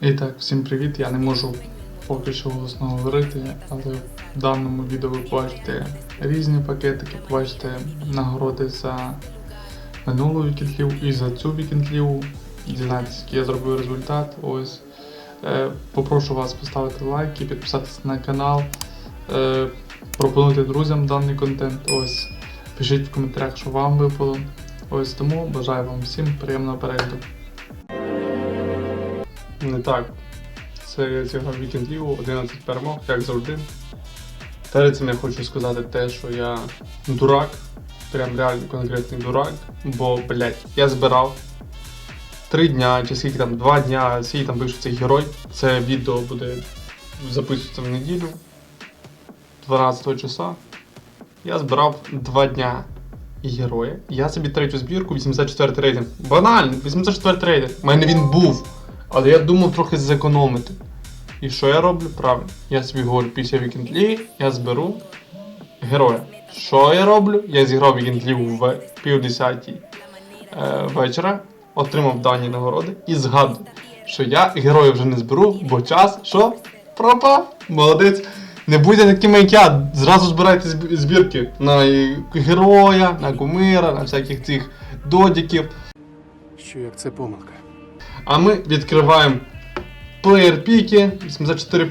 І так, всім привіт. Я не можу поки що голосно говорити, але в даному відео ви побачите різні пакетики, побачите нагороди за минулу вікіндліву і за цю вікіндліву. Дізнайтесь, який я зробив результат. Ось. Е, попрошу вас поставити лайк і підписатися на канал. Е, пропонуйте друзям даний контент. Ось. Пишіть в коментарях, що вам випало. Ось тому бажаю вам всім приємного перегляду. Не так. Це я зіграв Weekend League, 11 перемог, як завжди. Перед цим я хочу сказати те, що я дурак, прям реально конкретний дурак, бо, блядь, я збирав 3 дня, чи скільки там, 2 дня, скільки там вийшов цей герой. Це відео буде записуватися в неділю, 12 числа. Я збирав 2 дня героя. Я собі третю збірку, 84 рейтинг. Банально, 84 рейтинг. У мене він був. Але я думав трохи зекономити. І що я роблю? Правильно. Я собі говорю, після Weekend League я зберу героя. Що я роблю? Я зіграв Weekend League в півдесятій е, вечора, отримав дані нагороди і згадую, що я героя вже не зберу, бо час, що? Пропав. Молодець. Не будьте такими, як я. Зразу збирайте збірки на героя, на кумира, на всяких цих додіків. Що як це помилка? А ми відкриваємо плеєр піки 84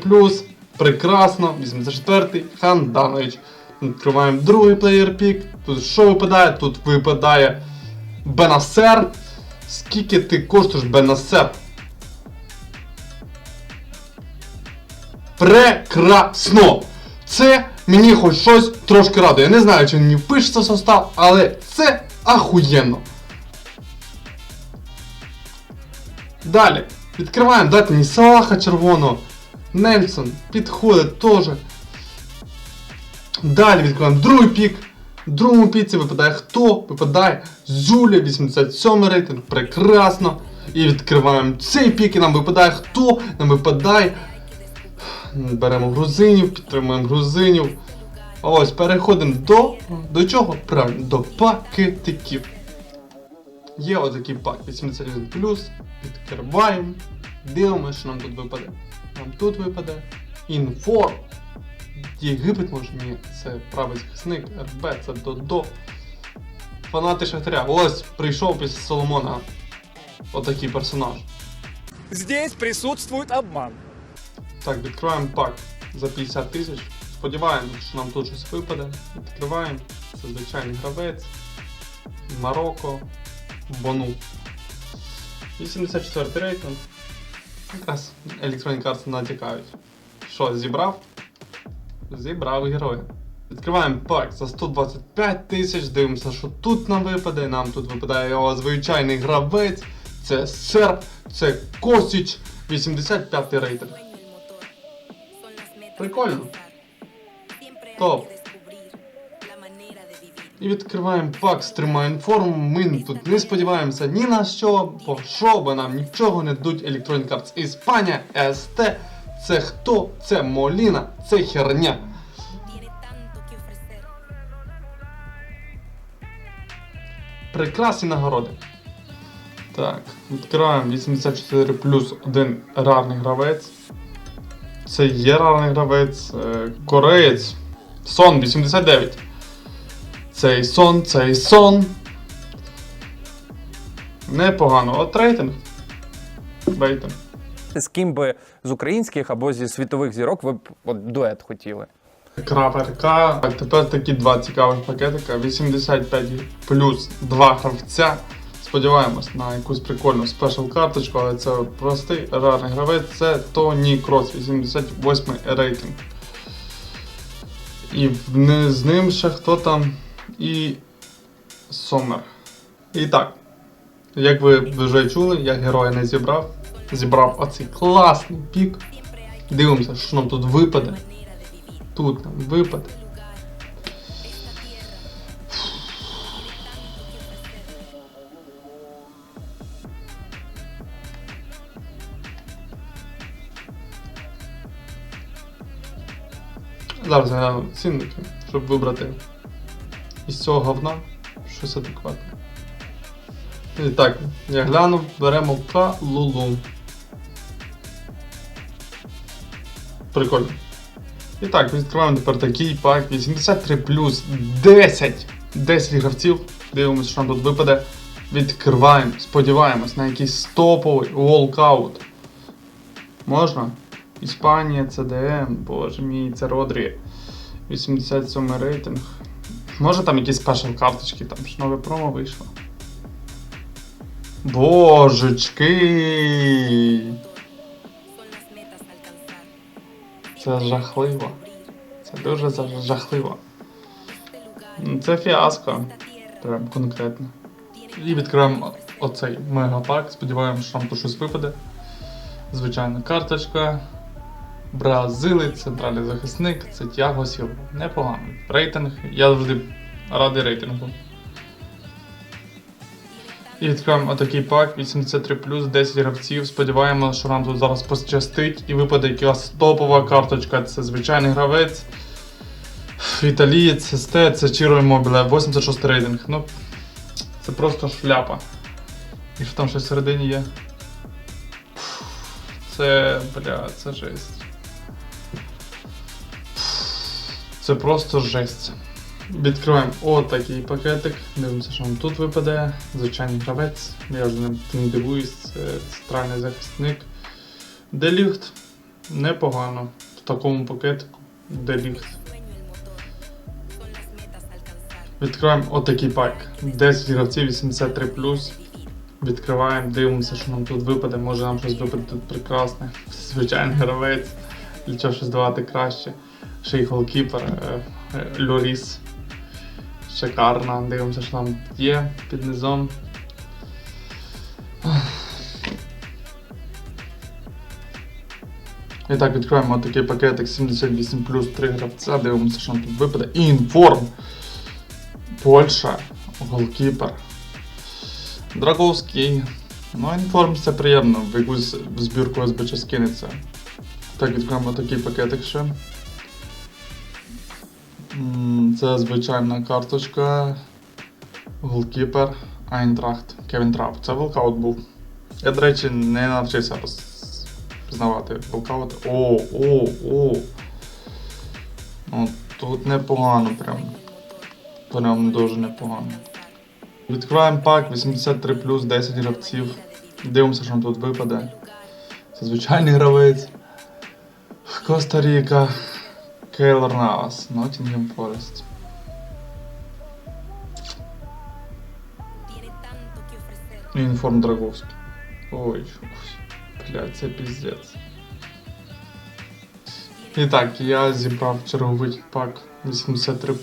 Прекрасно, 84-й Ханданович. Відкриваємо другий плеєр пік. Тут що випадає? Тут випадає Бенасер. Скільки ти коштуєш Бенасер? Прекрасно! Це мені хоч щось трошки радує. Я не знаю, чи мені впишеться состав, але це ахуєнно. Далі. Відкриваємо, дайте мені Салаха червоного. Нельсон підходить теж. Далі відкриваємо другий пік. В другому піці випадає хто? Випадає Зуля, 87 рейтинг, прекрасно. І відкриваємо цей пік, і нам випадає хто? Нам випадає. Беремо грузинів, підтримуємо грузинів. Ось, переходимо до. До чого? Правильно, до пакетиків. Є отакий пак 81 відкриваємо, дивимося, що нам тут випаде. Нам тут випаде інфор. Єгипет може ні, це правий захисник, РБ, це Додо. Фанати Шахтаря. Ось прийшов після Соломона. Отакий персонаж. Здесь присутствует обман. Так, відкриваємо пак за 50 тисяч. Сподіваємося, що нам тут щось випаде. Відкриваємо. Це звичайний гравець. Марокко. Бону. 84 рейтинг. Якраз Electronic Arts натякають. Що, зібрав? Зібрав героя. Відкриваємо пак за 125 тисяч, дивимося, що тут нам випаде. Нам тут випадає його звичайний гравець. Це серб, це Косіч, 85 рейтинг. Прикольно. Топ. І відкриваємо пак з інформ. Ми тут не сподіваємося ні на що, бо що, бо нам нічого не дадуть Electronic Arts Іспанія, СТ. Це хто? Це Моліна, це херня. Прекрасні нагороди. Так, відкриваємо 84 плюс один рарний гравець. Це є рарний гравець. е, Кореєць. Сон 89. Цей сон, цей сон. Непогано. От рейтинг. Рейтинг. З ким би з українських або зі світових зірок ви б от, дует хотіли? Краперка. Так, тепер такі два цікавих пакетика. 85 плюс 2 гравця. Сподіваємось на якусь прикольну спешл карточку, але це простий рарний гравець. Це Тоні Крос, 88 рейтинг. І з ним ще хто там і Сомер. І так, як ви вже чули, я героя не зібрав. Зібрав оцей класний пік. Дивимося, що нам тут випаде. Тут нам випаде. Зараз гляну цінники, щоб вибрати із цього говна щось адекватне. І так, я глянув, беремо калулу. Прикольно. І так, відкриваємо тепер такий пак 83 плюс 10. 10 гравців. Дивимося, що нам тут випаде. Відкриваємо, сподіваємось на якийсь топовий волкаут. Можна? Іспанія, ЦДМ, боже мій, це Родрі. 87 рейтинг. Може там якісь спешл карточки, там ж нове промо вийшло. Божечки! Це жахливо. Це дуже жахливо. Це фіаско. Прям конкретно. І відкриваємо оцей мегапак. Сподіваємося, що там тут щось випаде. Звичайна карточка. Бразилець, центральний захисник, це Тяго Сілва. Непогано. Рейтинг. Я завжди радий рейтингу. І відкриваємо отакий пак 83 10 гравців. Сподіваємося, що нам тут зараз пощастить і випаде якась топова карточка. Це звичайний гравець. Італієць, СТ, це Чіро Мобіле, 86 рейтинг. Ну, це просто шляпа. І що там щось всередині є? Це, бля, це жесть. Це просто жесть. Відкриваємо отакий пакетик. Дивимося, що нам тут випаде. Звичайний гравець. Я вже не, дивуюсь, це центральний захисник. Деліхт. Непогано. В такому пакетику. Деліхт. Відкриваємо отакий пак. 10 гравців 83 Відкриваємо, дивимося, що нам тут випаде. Може нам щось випаде тут прекрасне. Звичайний гравець. Для чого щось давати краще. Ще й голкіпер, е, е, Лоріс. Шикарно. Дивимося, що там є під низом. І так, відкриваємо такий пакетик 78 плюс 3 гравця. Дивимося, що нам тут випаде. Інформ. Польща. Голкіпер. Драговський. Ну, інформ це приємно, в якусь збірку СБЧ скинеться. Так, відкриваємо такий пакетик ще. Це звичайна карточка. Голкіпер. Айнтрахт. Кевін Трап. Це волкаут був. Я, до речі, не навчився розпізнавати волкаут. О, о, о. Ну, тут непогано прям. Прям дуже непогано. Відкриваємо пак 83 плюс 10 гравців. Дивимося, що нам тут випаде. Це звичайний гравець. Коста-Ріка. Кейлор Навас. Ноттінгем Форест. Інформ Драговський. Ой. Блядь, це піздець. І так, я зібрав черговий пак 83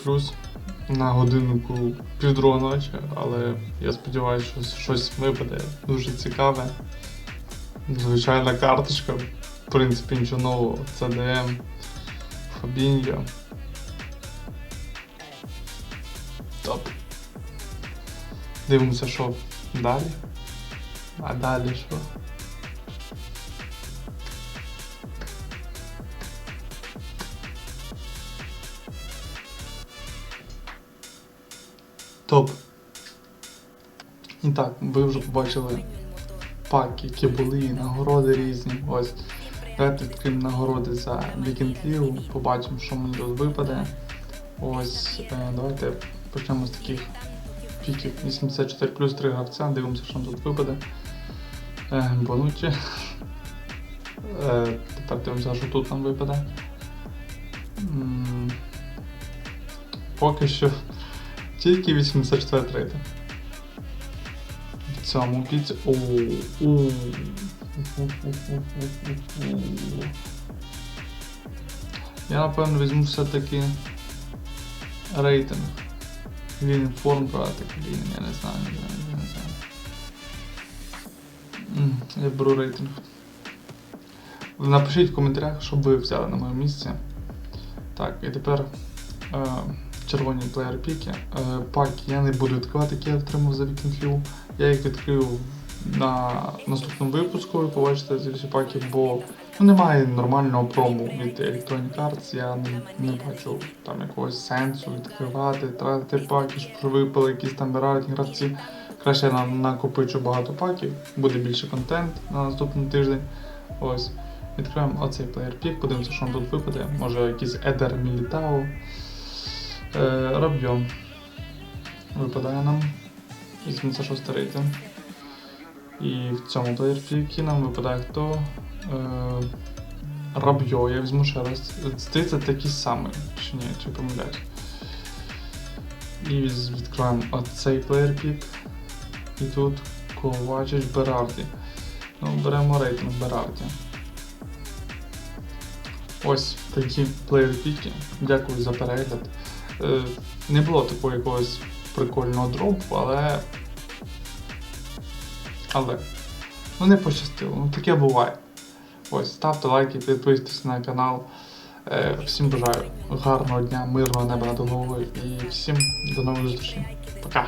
на годиннику півдруга ночі, але я сподіваюся, що щось випаде дуже цікаве. Звичайна карточка, в принципі, нічого нового. CDM, Фабіньо. Топ. Дивимося, що далі. А далі що? Топ. І так, ви вже побачили паки, які були, нагороди різні. Ось. Давайте відкриємо нагороди за League, побачимо, що мені тут випаде. Ось, е, давайте почнемо з таких піків. 84 плюс 3 гравця, дивимося, що нам тут випаде. Е, Бонучі. Е, тепер дивимося, що тут нам випаде. Поки що тільки 84 рейтинг. В цьому піці. Я напевно візьму все-таки рейтинг. Він форм брати, блін, я не знаю, не знаю, я не знаю. Я беру рейтинг. Напишіть в коментарях, щоб ви взяли на моє місце. Так, і тепер е, червоні плеєр піки. Е, паки я не буду відкривати, які я отримав за Weekend View. Я їх відкрию на наступному випуску, ви побачите ці всі паки, бо немає нормального прому від Electronic Arts. Я не, не бачу там якогось сенсу відкривати, тратити паки, щоб випали якісь там рарні гравці. Краще я накопичу багато паків, буде більше контент на наступний тиждень. Ось. Відкриваємо оцей плеєр пік, подивимося, що нам тут випаде. Може якийсь Едер Мілітау. Е, Рабьо. Випадає нам. 86 рейтинг. І в цьому плеєр нам випадає хто? Е, Рабьо, я візьму ще раз. Здається, такий самий. Чи ні, чи помиляюсь. І відкриваємо оцей плеєр пік. І тут Ковачич Берарді. Ну, беремо рейтинг Берарді. Ось такі плеєр-піки. Дякую за перегляд. Е, не було такого якогось прикольного дропу, але. Але. Ну не пощастило. Ну таке буває. Ось, ставте лайки, підписуйтесь на канал. Е, всім бажаю гарного дня, мирного неба над головою і всім до нових зустрічей. Пока!